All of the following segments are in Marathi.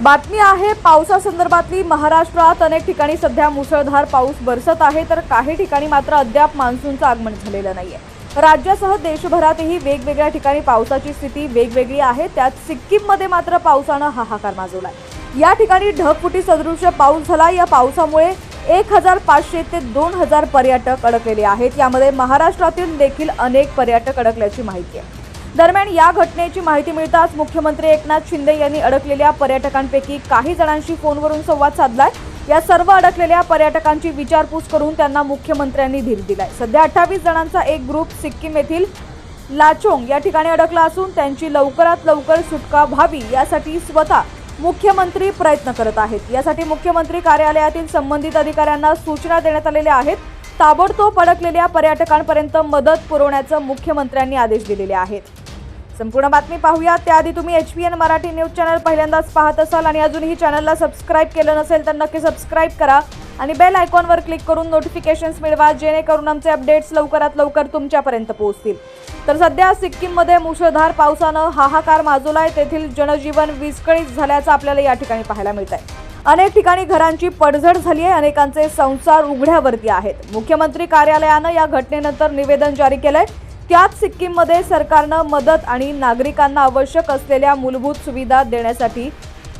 बातमी आहे पावसासंदर्भातली महाराष्ट्रात अनेक ठिकाणी सध्या मुसळधार पाऊस बरसत आहे तर काही ठिकाणी मात्र अद्याप मान्सूनचं आगमन झालेलं नाही आहे राज्यासह देशभरातही वेगवेगळ्या ठिकाणी पावसाची स्थिती वेगवेगळी आहे त्यात सिक्कीममध्ये मात्र पावसानं हाहाकार माजवलाय. या ठिकाणी ढगफुटी सदृश पाऊस झाला या पावसामुळे एक हजार पाचशे ते दोन हजार पर्यटक अडकलेले आहेत यामध्ये महाराष्ट्रातील देखील अनेक पर्यटक अडकल्याची माहिती आहे. दरम्यान या घटनेची माहिती मिळताच मुख्यमंत्री एकनाथ शिंदे यांनी अडकलेल्या पर्यटकांपैकी काही जणांशी फोनवरून संवाद साधलाय. या सर्व अडकलेल्या पर्यटकांची विचारपूस करून त्यांना मुख्यमंत्र्यांनी धीर दिलाय. सध्या अठ्ठावीस जणांचा एक ग्रुप सिक्कीम येथील लाचोंग या ठिकाणी अडकला असून त्यांची लवकरात लवकर सुटका व्हावी यासाठी स्वतः मुख्यमंत्री प्रयत्न करत आहेत. यासाठी मुख्यमंत्री कार्यालयातील संबंधित अधिकाऱ्यांना सूचना देण्यात आलेल्या आहेत. ताबडतोब अडकलेल्या पर्यटकांपर्यंत मदत पुरवण्याचं मुख्यमंत्र्यांनी आदेश दिलेले आहेत. संपूर्ण बातमी पाहूया. त्याआधी तुम्ही H P N Marathi news channel पहिल्यांदाच पाहत असाल आणि अजूनही चॅनलला सबस्क्राईब केलं नसेल तर नक्की सबस्क्राईब करा आणि बेल आयकॉनवर क्लिक करून नोटिफिकेशन्स मिळवा जेणेकरून आमचे अपडेट्स लवकरात लवकर तुमच्यापर्यंत पोहोचतील. तर सध्या सिक्कीममध्ये मुसळधार पावसानं हाहाकार माजवलाय. तेथील जनजीवन विस्कळीत झाल्याचं आपल्याला या ठिकाणी पाहायला मिळत आहे अनेक ठिकाणी घरांची पडझड झाली आहे. अनेकांचे संसार उघड्यावरती आहेत. मुख्यमंत्री कार्यालयानं या घटनेनंतर निवेदन जारी केलंय. त्यात सिक्कीममध्ये सरकारनं मदत आणि नागरिकांना आवश्यक असलेल्या मूलभूत सुविधा देण्यासाठी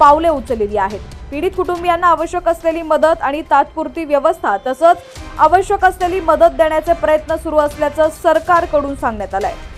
पावले उचललेली आहेत. पीडित कुटुंबियांना आवश्यक असलेली मदत आणि तात्पुरती व्यवस्था तसंच आवश्यक असलेली मदत देण्याचे प्रयत्न सुरू असल्याचं सरकारकडून सांगण्यात आलं आहे